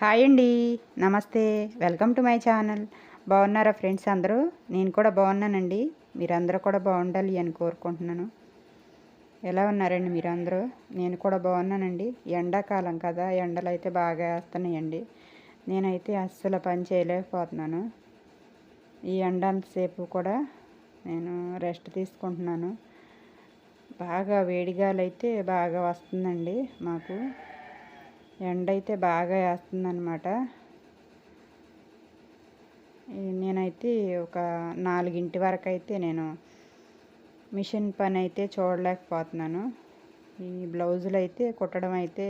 Hi అండి. నమస్తే. Welcome to my channel. బాగున్నారా ఫ్రెండ్స్ అందరూ? నేను కూడా బాగున్నానండి. మీరందరూ కూడా బాగుండాలి అని కోరుకుంటున్నాను. ఎలా ఉన్నారండి మీరందరూ? నేను కూడా బాగున్నానండి. ఎండాకాలం కదా ఎండలు అయితే బాగా వేస్తున్నాయండి. నేనైతే అస్సలు పని చేయలేకపోతున్నాను. ఈ ఎండ అంతసేపు కూడా నేను రెస్ట్ తీసుకుంటున్నాను. బాగా వేడిగాలైతే బాగా వస్తుందండి మాకు. ఎండ అయితే బాగా వేస్తుందన్నమాట. నేనైతే ఒక నాలుగింటి వరకు అయితే నేను మిషన్ పని అయితే చూడలేకపోతున్నాను. ఈ బ్లౌజులు అయితే కుట్టడం అయితే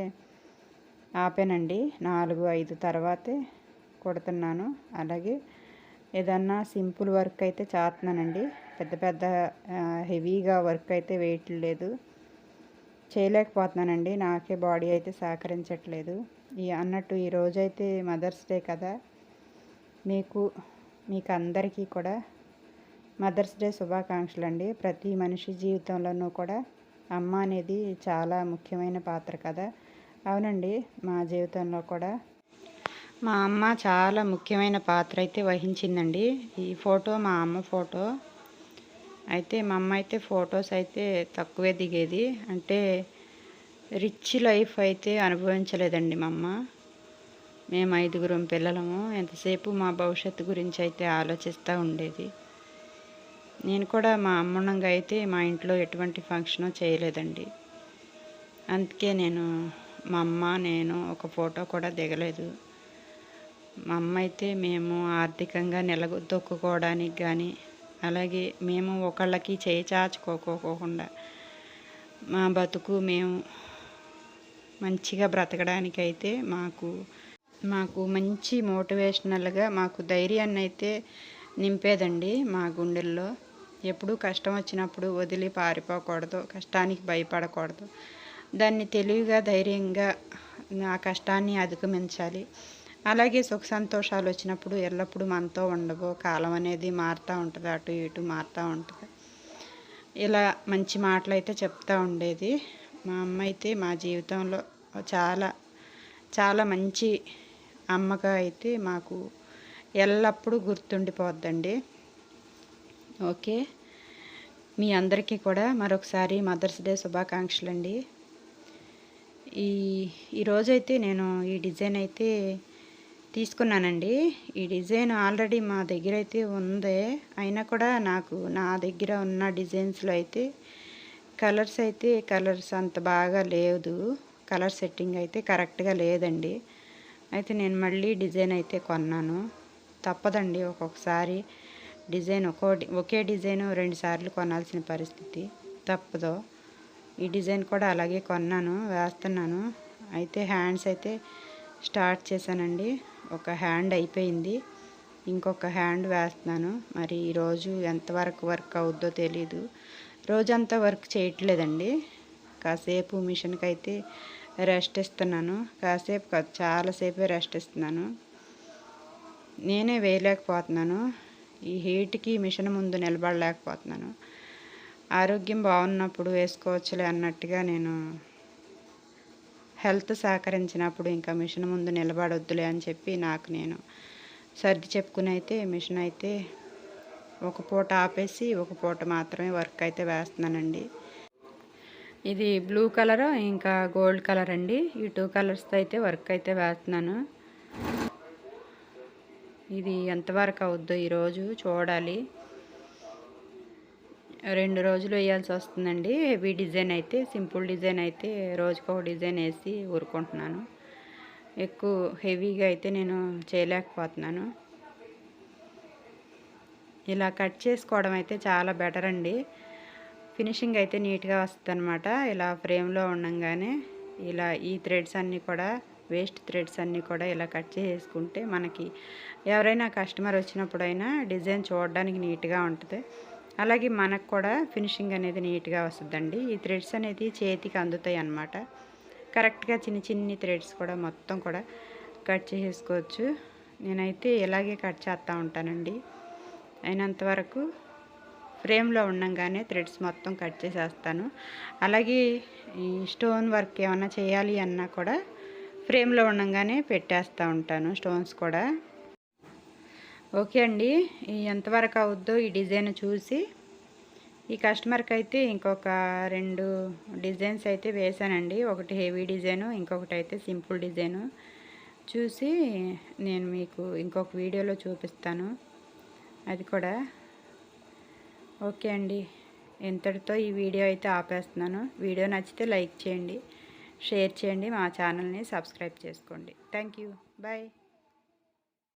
ఆపానండి. నాలుగు ఐదు తర్వాతే కుడుతున్నాను. అలాగే ఏదన్నా సింపుల్ వర్క్ అయితే చేస్తున్నానండి. పెద్ద పెద్ద హెవీగా వర్క్ అయితే వేయట్లేదు. చేయలేకపోతున్నానండి. నాకే బాడీ అయితే సహకరించట్లేదు. ఈ అన్నట్టు ఈ రోజైతే మదర్స్ డే కదా. మీకు మీకు అందరికీ కూడా మదర్స్ డే శుభాకాంక్షలు అండి ప్రతి మనిషి జీవితంలోనూ కూడా అమ్మ అనేది చాలా ముఖ్యమైన పాత్ర కదా. అవునండి మా జీవితంలో కూడా. మా అమ్మ చాలా ముఖ్యమైన పాత్ర అయితే వహించిందండి. ఈ ఫోటో మా అమ్మ ఫోటో అయితే మా అమ్మ అయితే ఫొటోస్ అయితే తక్కువే దిగేది. అంటే రిచ్ లైఫ్ అయితే అనుభవించలేదండి మా అమ్మ. మేము ఐదుగురం పిల్లలము. ఎంతసేపు మా భవిష్యత్తు గురించి అయితే ఆలోచిస్తూ ఉండేది. నేను కూడా మా అమ్మనంగా అయితే మా ఇంట్లో ఎటువంటి ఫంక్షన్ చేయలేదండి. అందుకే నేను మా అమ్మ నేను ఒక ఫోటో కూడా దిగలేదు. మా అమ్మ అయితే మేము ఆర్థికంగా నిలదొక్కుకోవడానికి కానీ అలాగే మేము ఒకళ్ళకి చేయి చాచుకోకోకుండా మా బతుకు మేము మంచిగా బ్రతకడానికి అయితే మాకు మాకు మంచి మోటివేషనల్గా మాకు ధైర్యాన్ని అయితే నింపేదండి మా గుండెల్లో. ఎప్పుడు కష్టం వచ్చినప్పుడు వదిలి పారిపోకూడదు కష్టానికి భయపడకూడదు. దాన్ని తెలివిగా ధైర్యంగా ఆ కష్టాన్ని అధిగమించాలి. అలాగే సుఖ సంతోషాలు వచ్చినప్పుడు ఎల్లప్పుడూ మనతో ఉండవు. కాలం అనేది మారుతూ ఉంటుంది అటు ఇటు మారుతూ ఉంటుంది. ఇలా మంచి మాటలు అయితే చెప్తూ ఉండేది. మా అమ్మ అయితే మా జీవితంలో చాలా చాలా మంచి అమ్మగా అయితే మాకు ఎల్లప్పుడూ గుర్తుండిపోద్దండి. ఓకే. మీ అందరికీ కూడా మరొకసారి మదర్స్ డే శుభాకాంక్షలు అండి ఈ ఈరోజైతే నేను ఈ డిజైన్ అయితే తీసుకున్నానండి. ఈ డిజైన్ ఆల్రెడీ మా దగ్గర అయితే ఉంది. అయినా కూడా నాకు నా దగ్గర ఉన్న డిజైన్స్లో అయితే కలర్స్ అయితే కలర్స్ అంత బాగా లేదు. కలర్ సెట్టింగ్ అయితే కరెక్ట్గా లేదండి. అయితే నేను మళ్ళీ డిజైన్ అయితే కొన్నాను. తప్పదండి ఒక్కొక్కసారి డిజైన్ ఒక్కో ఒకే డిజైన్ రెండు సార్లు కొనాల్సిన పరిస్థితి తప్పదు. ఈ డిజైన్ కూడా అలాగే కొన్నాను వేస్తున్నాను. అయితే హ్యాండ్స్ అయితే స్టార్ట్ చేశానండి. ఒక హ్యాండ్ అయిపోయింది. ఇంకొక హ్యాండ్ వేస్తున్నాను. మరి ఈరోజు ఎంతవరకు వర్క్ అవుద్దో తెలీదు. రోజంతా వర్క్ చేయట్లేదండి. కాసేపు మిషన్కి అయితే రెస్ట్ ఇస్తున్నాను. కాసేపు కాదు చాలాసేపే రెస్ట్ ఇస్తున్నాను. నేనే వేయలేకపోతున్నాను. ఈ హీట్కి మిషన్ ముందు నిలబడలేకపోతున్నాను. ఆరోగ్యం బాగున్నప్పుడు వేసుకోవచ్చులే అన్నట్టుగా నేను హెల్త్ సహకరించినప్పుడు ఇంకా మిషన్ ముందు నిలబడొద్దులే అని చెప్పి నాకు నేను సర్ది చెప్పుకుని అయితే మిషన్ అయితే ఒక పూట ఆపేసి ఒక పూట మాత్రమే వర్క్ అయితే వేస్తున్నానండి. ఇది బ్లూ కలర్ ఇంకా గోల్డ్ కలర్ అండి. ఈ టూ కలర్స్తో అయితే వర్క్ అయితే వేస్తున్నాను. ఇది ఎంతవరకు అవుద్దో ఈరోజు చూడాలి. రెండు రోజులు వేయాల్సి వస్తుందండి. హెవీ డిజైన్ అయితే సింపుల్ డిజైన్ అయితే రోజుకో డిజైన్ వేసి ఊరుకుంటున్నాను. ఎక్కువ హెవీగా అయితే నేను చేయలేకపోతున్నాను. ఇలా కట్ చేసుకోవడం అయితే చాలా బెటర్ అండి. ఫినిషింగ్ అయితే నీట్గా వస్తుంది అనమాట ఇలా ఫ్రేమ్లో ఉండంగానే ఇలా ఈ థ్రెడ్స్ అన్నీ కూడా వేస్ట్ థ్రెడ్స్ అన్నీ కూడా ఇలా కట్ చేసుకుంటే మనకి ఎవరైనా కస్టమర్ వచ్చినప్పుడైనా డిజైన్ చూడడానికి నీట్గా ఉంటుంది. అలాగే మనకు కూడా ఫినిషింగ్ అనేది నీట్గా వస్తుందండి. ఈ థ్రెడ్స్ అనేది చేతికి అందుతాయి అన్నమాట. కరెక్ట్గా చిన్న చిన్ని థ్రెడ్స్ కూడా మొత్తం కూడా కట్ చేసుకోవచ్చు. నేనైతే ఇలాగే కట్ చేస్తూ ఉంటానండి. అయినంత వరకు ఫ్రేమ్లో ఉండంగానే థ్రెడ్స్ మొత్తం కట్ చేసేస్తాను. అలాగే ఈ స్టోన్ వర్క్ ఏమైనా చేయాలి అన్నా కూడా ఫ్రేమ్లో ఉండగానే పెట్టేస్తూ ఉంటాను స్టోన్స్ కూడా. ఓకే అండి. ఎంతవరకు అవుద్దో ఈ డిజైన్ చూసి ఈ కస్టమర్కి అయితే ఇంకొక రెండు డిజైన్స్ అయితే వేశానండి. ఒకటి హెవీ డిజైను ఇంకొకటి అయితే సింపుల్ డిజైను. చూసి నేను మీకు ఇంకొక వీడియోలో చూపిస్తాను. అది కూడా ఓకే అండి. ఇంతటితో ఈ వీడియో అయితే ఆపేస్తున్నాను. వీడియో నచ్చితే లైక్ చేయండి షేర్ చేయండి మా ఛానల్ని సబ్స్క్రైబ్ చేసుకోండి. Thank you. బాయ్.